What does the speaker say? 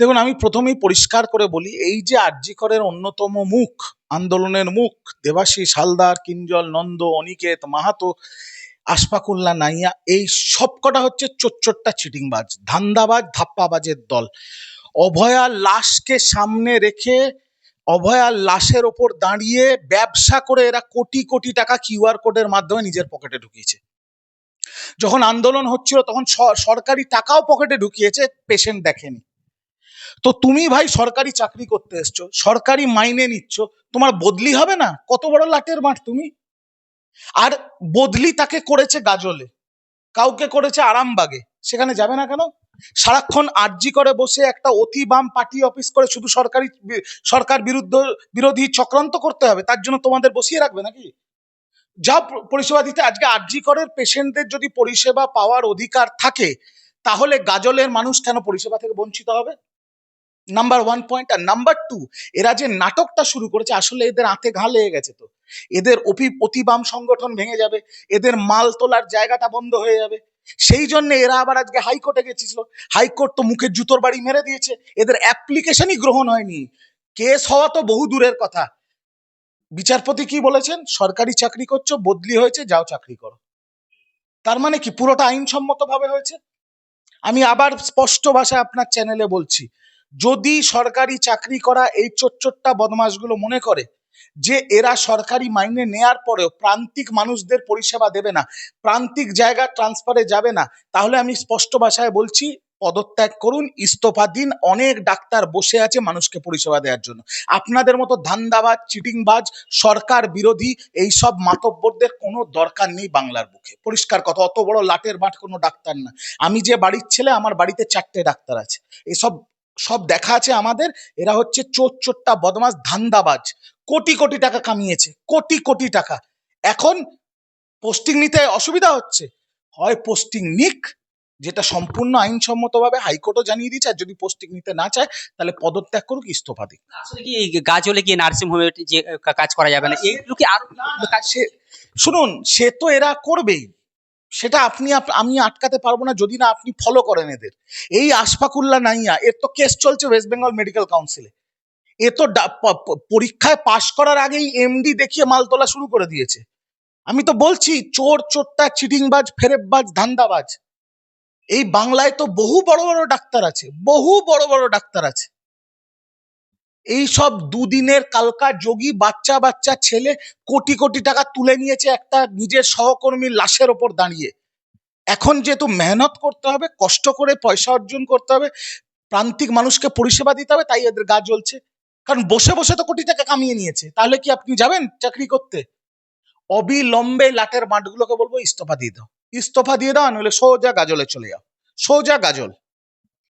দেখুন, আমি প্রথমেই পরিষ্কার করে বলি, এই যে আরজিকরের অন্যতম মুখ, আন্দোলনের মুখ, দেবাশিস হালদার, কিঞ্জল নন্দ, অনিকেত মাহাতো আশফাকুল্লাহ নাইয়া, এই সবকটা হচ্ছে চোচ্চোট্টা চিটিংবাজ, ধান্দাবাজ, ধাপ্পাবাজের দল। অভয়ার লাশকে সামনে রেখে অভয়ার লাশের ওপর দাঁড়িয়ে ব্যবসা করে এরা কোটি কোটি টাকা কিউআর কোডের মাধ্যমে নিজের পকেটে ঢুকিয়েছে। যখন আন্দোলন হচ্ছিল, তখন সরকারি টাকাও পকেটে ঢুকিয়েছে, পেশেন্ট দেখেনি। তো তুমি ভাই সরকারি চাকরি করতে এসছো, সরকারি মাইনে নিচ্ছ, তোমার বদলি হবে না? কত বড় লাটের মাঠ তুমি? আর বদলি তাকে করেছে গাজলে, কাউকে করেছে আরামবাগে, সেখানে যাবে না কেন? সারাক্ষণ আর্জি করে বসে একটা অতি বাম পার্টি অফিস করে শুধু সরকারি, সরকার বিরুদ্ধ, বিরোধী চক্রান্ত করতে হবে, তার জন্য তোমাদের বসিয়ে রাখবে নাকি? যা পরিষেবা দিতে আজকে আর্জি করের পেশেন্টদের যদি পরিষেবা পাওয়ার অধিকার থাকে, তাহলে গাজলের মানুষ কেন পরিষেবা থেকে বঞ্চিত হবে? নাম্বার ওয়ান পয়েন্ট আর নাম্বার টু এরা যে নাটকটা শুরু করেছে, আসলে এদের আঁতে ঘা লেগে গেছে তো। এদের অপি অতিবাম সংগঠন ভেঙে যাবে, এদের মাল তোলার জায়গাটা বন্ধ হয়ে যাবে। সেই জন্য এরা আবার আজকে হাইকোর্টে গেছিল। হাইকোর্ট তো মুখের জুতোর বাড়ি মেরে দিয়েছে। এদের অ্যাপ্লিকেশনই গ্রহণ হয়নি। কেস হওয়া তো বহু দূরের কথা। বিচারপতি কি বলেছেন? সরকারি চাকরি করছ, বদলি হয়েছে, যাও চাকরি করো। তার মানে কি? পুরোটা আইনসম্মত ভাবে হয়েছে? আমি আবার স্পষ্ট ভাষায় আপনার চ্যানেলে বলছি। যদি সরকারি চাকরি করা এই চোটচোট্টা বদমাশগুলো মনে করে যে এরা সরকারি মাইনে নেয়ার পরেও প্রান্তিক মানুষদের পরিষেবা দেবে না, প্রান্তিক জায়গা ট্রান্সফারে যাবে না, তাহলে আমি স্পষ্ট ভাষায় বলছি পদত্যাগ করুন, ইস্তফা দিন, অনেক ডাক্তার বসে আছে মানুষকে পরিষেবা দেওয়ার জন্য। আপনাদের মতো ধান্দাবাজ, চিটিংবাজ, সরকার বিরোধী এই সব মাতব্বরদের কোনো দরকার নেই বাংলার বুকে। পরিষ্কার কথা, অত বড় লাটের মাঠ কোনো ডাক্তার না। আমি যে বাড়ির ছেলে, আমার বাড়িতে চারটে ডাক্তার আছে। এসব সব দেখা আছে আমাদের। এরা হচ্ছে চোর চোরটা বদমাস ধান্দাবাজ। কোটি কোটি টাকা কামিয়েছে কোটি কোটি টাকা। এখন পোস্টিং নিতে অসুবিধা হচ্ছে। হয় পোস্টিং নিক যেটা সম্পূর্ণ আইনসম্মতভাবে হাইকোর্টও জানিয়ে দিয়েছে আর যদি পোস্টিং নিতে না চায় তাহলে পদত্যাগ করুক ইস্তফা দিক। আসলে কি এই গাজলে কি নার্সিং হোমে যে কাজ করা যাবে না? এগুলো কি আরও শুনুন সে তো এরা করবেই। সেটা আপনি আমি আটকাতে পারব না যদি না আপনি ফলো করেন এদের। এই আশফাকুল্লা নাইয়া, এর তো কেস চলছে ওয়েস্ট বেঙ্গল মেডিকেল কাউন্সিলে এ তো পরীক্ষায় পাশ করার আগেই এমডি দেখিয়ে মাল তোলা শুরু করে দিয়েছে। আমি তো বলছি, চোর, চোরটা, চিটিংবাজ, ফেরেববাজ, ধান্দাবাজ। এই বাংলায় তো বহু বড় বড় ডাক্তার আছে, বহু বড় বড় ডাক্তার আছে। এই সব দুদিনের কালকা যোগী বাচ্চা বাচ্চা ছেলে কোটি কোটি টাকা তুলে নিয়েছে একটা নিজের সহকর্মীর লাশের ওপর দাঁড়িয়ে। এখন যেহেতু মেহনত করতে হবে, কষ্ট করে পয়সা অর্জন করতে হবে, প্রান্তিক মানুষকে পরিষেবা দিতে হবে, তাই এদের গা জ্বলছে। কারণ বসে বসে তো কোটি টাকা কামিয়ে নিয়েছে, তাহলে কি আপনি যাবেন চাকরি করতে? অবিলম্বে লাটের মাঠগুলোকে বলব, ইস্তফা দিয়ে দাও। ইস্তফা দিয়ে দাও নইলে সোজা গাজলে চলে যাও। সোজা গাজল।